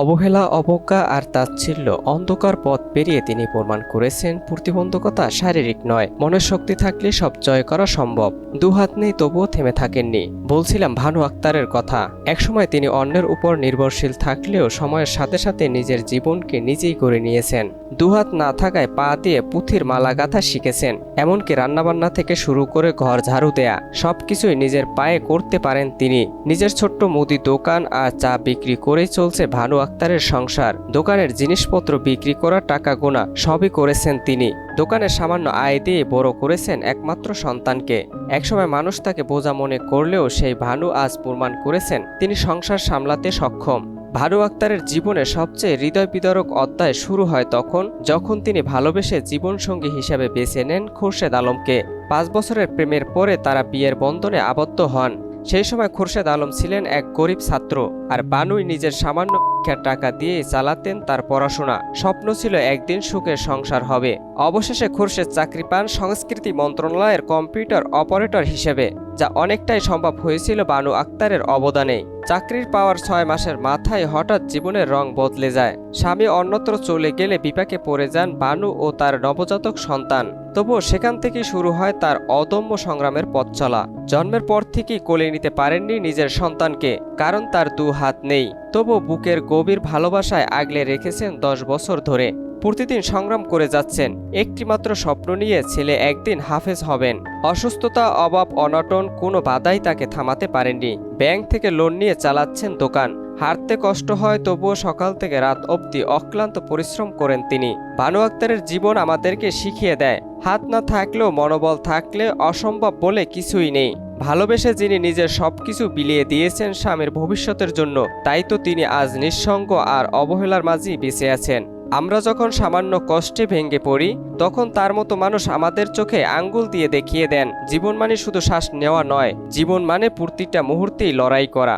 অবহেলা, অবজ্ঞা আর তাচ্ছিল্য অন্ধকার পথ পেরিয়ে তিনি প্রমাণ করেছেন, প্রতিবন্ধকতা শারীরিক নয়। মনের শক্তি থাকলে সব জয় করা সম্ভব। দুহাত নেই, তবুও থেমে থাকেননি। বলছিলাম ভানু আক্তারের কথা। একসময় তিনি অন্যের উপর নির্ভরশীল থাকলেও সময়ের সাথে সাথে নিজের জীবনকে নিজেই করে নিয়েছেন। দুহাত না থাকায় পা দিয়ে পুঁথির মালা গাঁথা শিখেছেন। এমনকি রান্নাবান্না থেকে শুরু করে ঘর ঝাড়ু দেয়া, সবকিছুই নিজের পায়ে করতে পারেন তিনি। নিজের ছোট্ট মুদি দোকান আর চা বিক্রি করেই চলছে ভানু আক্তারের সংসার। দোকানের জিনিসপত্র বিক্রি করা টাকা গোনা সবই করেছেন তিনি। দোকানের সামান্য আয় দিয়ে বড় করেছেন একমাত্র সন্তানকে। একসময় মানুষ তাকে বোঝা মনে করলেও সেই ভানু আজ প্রমাণ করেছেন তিনি সংসার সামলাতে সক্ষম। ভানু আক্তারের জীবনে সবচেয়ে হৃদয় বিদারক অধ্যায় শুরু হয় তখন, যখন তিনি ভালোবেসে জীবনসঙ্গী হিসেবে বেছে নেন খোরশেদ আলমকে। পাঁচ বছরের প্রেমের পরে তারা বিয়ের বন্ধনে আবদ্ধ হন। সেই সময় খোরশেদ আলম ছিলেন এক গরিব ছাত্র, আর বানুই নিজের সামান্য শিক্ষার টাকা দিয়ে চালাতেন তার পড়াশোনা। স্বপ্ন ছিল একদিন সুখের সংসার হবে। অবশেষে খোরশেদ চাকরি পান সংস্কৃতি মন্ত্রণালয়ের কম্পিউটার অপারেটর হিসেবে, যা অনেকটাই সম্ভব হয়েছিল বানু আক্তারের অবদানে। চাকরির পাওয়ার ছয় মাসের মাথায় হঠাৎ জীবনের রং বদলে যায়। স্বামী অন্যত্র চলে গেলে বিপাকে পড়ে যান বানু ও তার নবজাতক সন্তান। তবুও সেখান থেকে শুরু হয় তার অদম্য সংগ্রামের পথ চলা। জন্মের পর থেকেই কোলে নিতে পারেননি নিজের সন্তানকে, কারণ তার দু হাত নেই। তবু বুকের গভীর ভালোবাসায় আগলে রেখেছেন দশ বছর ধরে। প্রতিদিন সংগ্রাম করে যাচ্ছেন। একটিমাত্র স্বপ্ন নিয়ে ছেলে একদিন হাফেজ হবেন। অসুস্থতা, অভাব, অনটন কোনো বাধাই তাকে থামাতে পারেননি। ব্যাংক থেকে লোন নিয়ে চালাচ্ছেন দোকান। হাঁটতে কষ্ট হয়, তবুও সকাল থেকে রাত অবধি অক্লান্ত পরিশ্রম করেন তিনি। বানু আক্তারের জীবন আমাদেরকে শিখিয়ে দেয়, হাত না থাকলেও মনোবল থাকলে অসম্ভব বলে কিছুই নেই। ভালোবেসে যিনি নিজের সব কিছু বিলিয়ে দিয়েছেন স্বামীর ভবিষ্যতের জন্য, তাই তো তিনি আজ নিঃসঙ্গ আর অবহেলার মাঝেই বেঁচে আছেন। আমরা যখন সামান্য কষ্টে ভেঙে পড়ি, তখন তার মতো মানুষ আমাদের চোখে আঙ্গুল দিয়ে দেখিয়ে দেন, জীবন মানে শুধু শ্বাস নেওয়া নয়, জীবন মানে প্রতিটা মুহূর্তেই লড়াই করা।